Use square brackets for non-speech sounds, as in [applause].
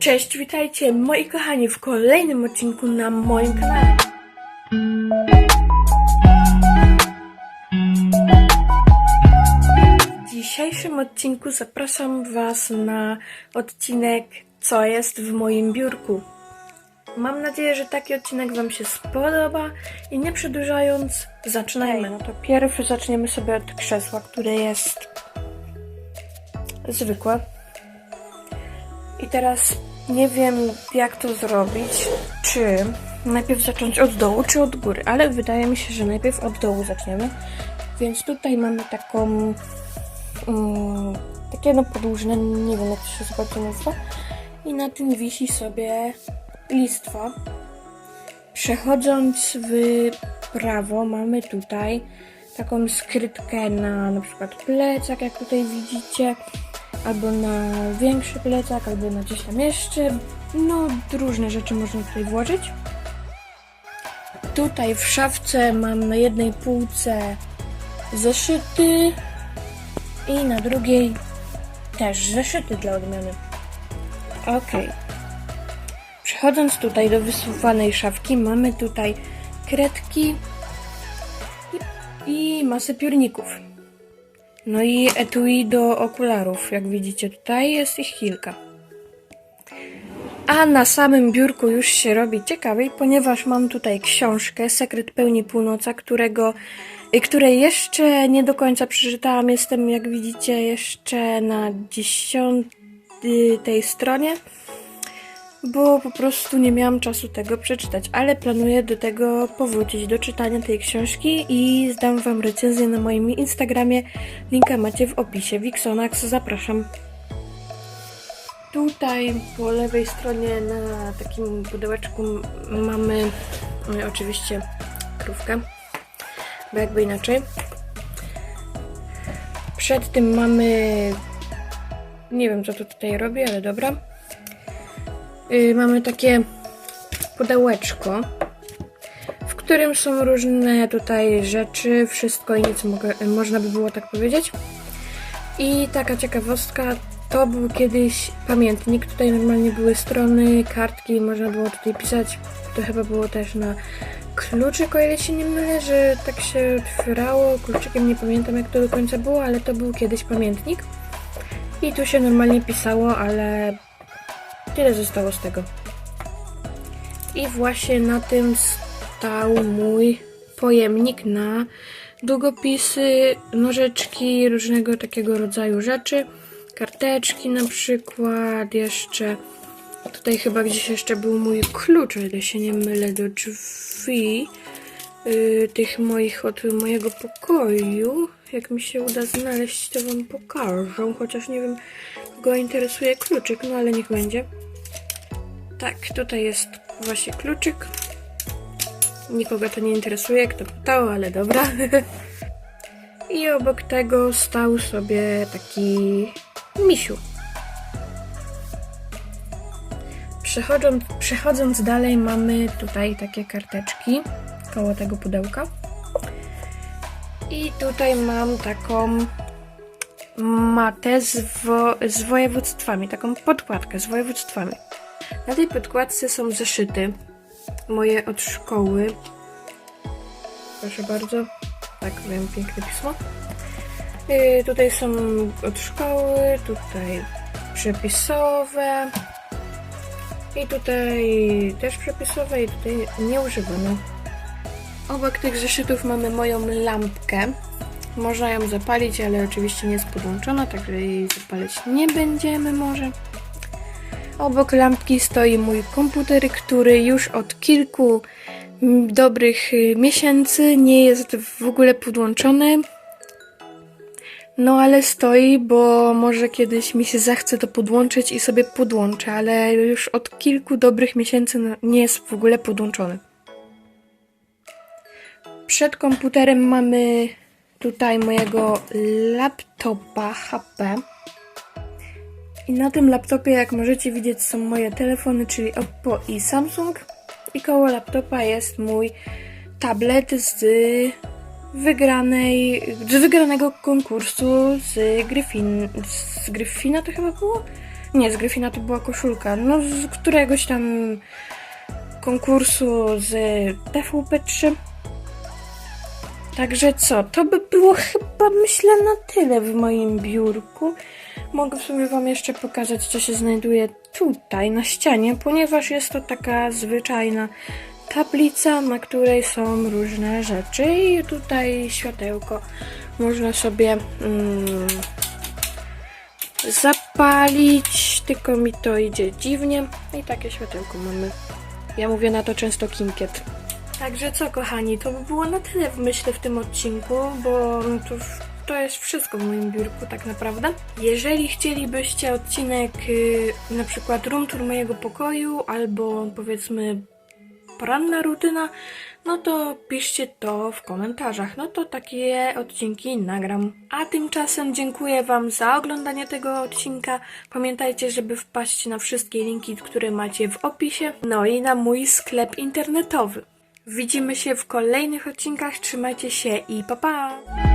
Cześć, witajcie moi kochani w kolejnym odcinku na moim kanale. W dzisiejszym odcinku zapraszam Was na odcinek Co jest w moim biurku. Mam nadzieję, że taki odcinek Wam się spodoba i nie przedłużając, zaczynajmy. No to pierwszy zaczniemy sobie od krzesła, które jest zwykłe. I teraz nie wiem, jak to zrobić. Czy najpierw zacząć od dołu, czy od góry, ale wydaje mi się, że najpierw od dołu zaczniemy. Więc tutaj mamy taką. Mm, takie no podłużne, nie wiem jak to się zupełnie nazywa. I na tym wisi sobie listwa. Przechodząc w prawo, mamy tutaj taką skrytkę na na przykład plecak, jak tutaj widzicie albo na większy plecak, albo na gdzieś tam jeszcze. No, różne rzeczy można tutaj włożyć. Tutaj w szafce mam na jednej półce zeszyty i na drugiej też zeszyty dla odmiany. Ok. Przechodząc tutaj do wysuwanej szafki, mamy tutaj kredki i, i masę piórników. No i etui do okularów, jak widzicie tutaj jest ich kilka. A na samym biurku już się robi ciekawiej, ponieważ mam tutaj książkę Sekret pełni północa, którego, y, której jeszcze nie do końca przeczytałam. Jestem, jak widzicie, jeszcze na dziesiątej stronie bo po prostu nie miałam czasu tego przeczytać, ale planuję do tego powrócić, do czytania tej książki i zdam Wam recenzję na moim Instagramie. Linka macie w opisie. Wixonax, zapraszam. Tutaj po lewej stronie na takim pudełeczku mamy no oczywiście krówkę, bo jakby inaczej. Przed tym mamy, nie wiem co to tutaj robi, ale dobra yy, mamy takie pudełeczko, w którym są różne tutaj rzeczy, wszystko i nic mogę, można by było tak powiedzieć. I taka ciekawostka, to był kiedyś pamiętnik, tutaj normalnie były strony, kartki, można było tutaj pisać, to chyba było też na kluczyk, o ile się nie mylę, że tak się otwierało kluczykiem, nie pamiętam jak to do końca było, ale to był kiedyś pamiętnik. I tu się normalnie pisało, ale Tyle zostało z tego. I właśnie na tym stał mój pojemnik na długopisy, nożyczki, różnego takiego rodzaju rzeczy. Karteczki na przykład, jeszcze tutaj chyba gdzieś jeszcze był mój klucz, o ile się nie mylę, do drzwi yy, tych moich od mojego pokoju. Jak mi się uda znaleźć, to wam pokażę, chociaż nie wiem, go interesuje kluczyk, no ale niech będzie. Tak, tutaj jest właśnie kluczyk. Nikogo to nie interesuje, kto pytał, ale dobra. [laughs] I obok tego stał sobie taki misiu. Przechodząc, przechodząc dalej mamy tutaj takie karteczki koło tego pudełka. I tutaj mam taką matę z, wo z województwami, taką podkładkę z województwami. Na tej podkładce są zeszyty moje od szkoły. Proszę bardzo. Tak, wiem, piękne pismo. Yy, tutaj są od szkoły, tutaj przepisowe. I tutaj też przepisowe i tutaj nieużywane. Obok tych zeszytów mamy moją lampkę. Można ją zapalić, ale oczywiście nie jest podłączona, także jej zapalać nie będziemy może. Obok lampki stoi mój komputer, który już od kilku dobrych y, miesięcy nie jest w ogóle podłączony. No ale stoi, bo może kiedyś mi się zachce to podłączyć i sobie podłączę, ale już od kilku dobrych miesięcy nie jest w ogóle podłączony. Przed komputerem mamy tutaj mojego laptopa HP. I na tym laptopie, jak możecie widzieć, są moje telefony, czyli Oppo i Samsung. I koło laptopa jest mój tablet z wygranej, z wygranego konkursu z Gryfin, z Gryfina to chyba było? Nie, z Gryfina to była koszulka. No, z któregoś tam konkursu z TVP3. Także co, to by było chyba, myślę, na tyle w moim biurku. Mogę w sumie Wam jeszcze pokazać, co się znajduje tutaj na ścianie, ponieważ jest to taka zwyczajna tablica, na której są różne rzeczy i tutaj światełko można sobie mm, zapalić, tylko mi to idzie dziwnie i takie światełko mamy. Ja mówię na to często kinkiet. Także co, kochani, to by było na tyle, myślę, w tym odcinku, bo no to, jest wszystko w moim biurku, tak naprawdę. Jeżeli chcielibyście odcinek, y, na przykład room tour mojego pokoju, albo powiedzmy poranna rutyna, no to piszcie to w komentarzach. No to takie odcinki nagram. A tymczasem dziękuję Wam za oglądanie tego odcinka. Pamiętajcie, żeby wpaść na wszystkie linki, które macie w opisie, no i na mój sklep internetowy. Widzimy się w kolejnych odcinkach. Trzymajcie się i pa pa!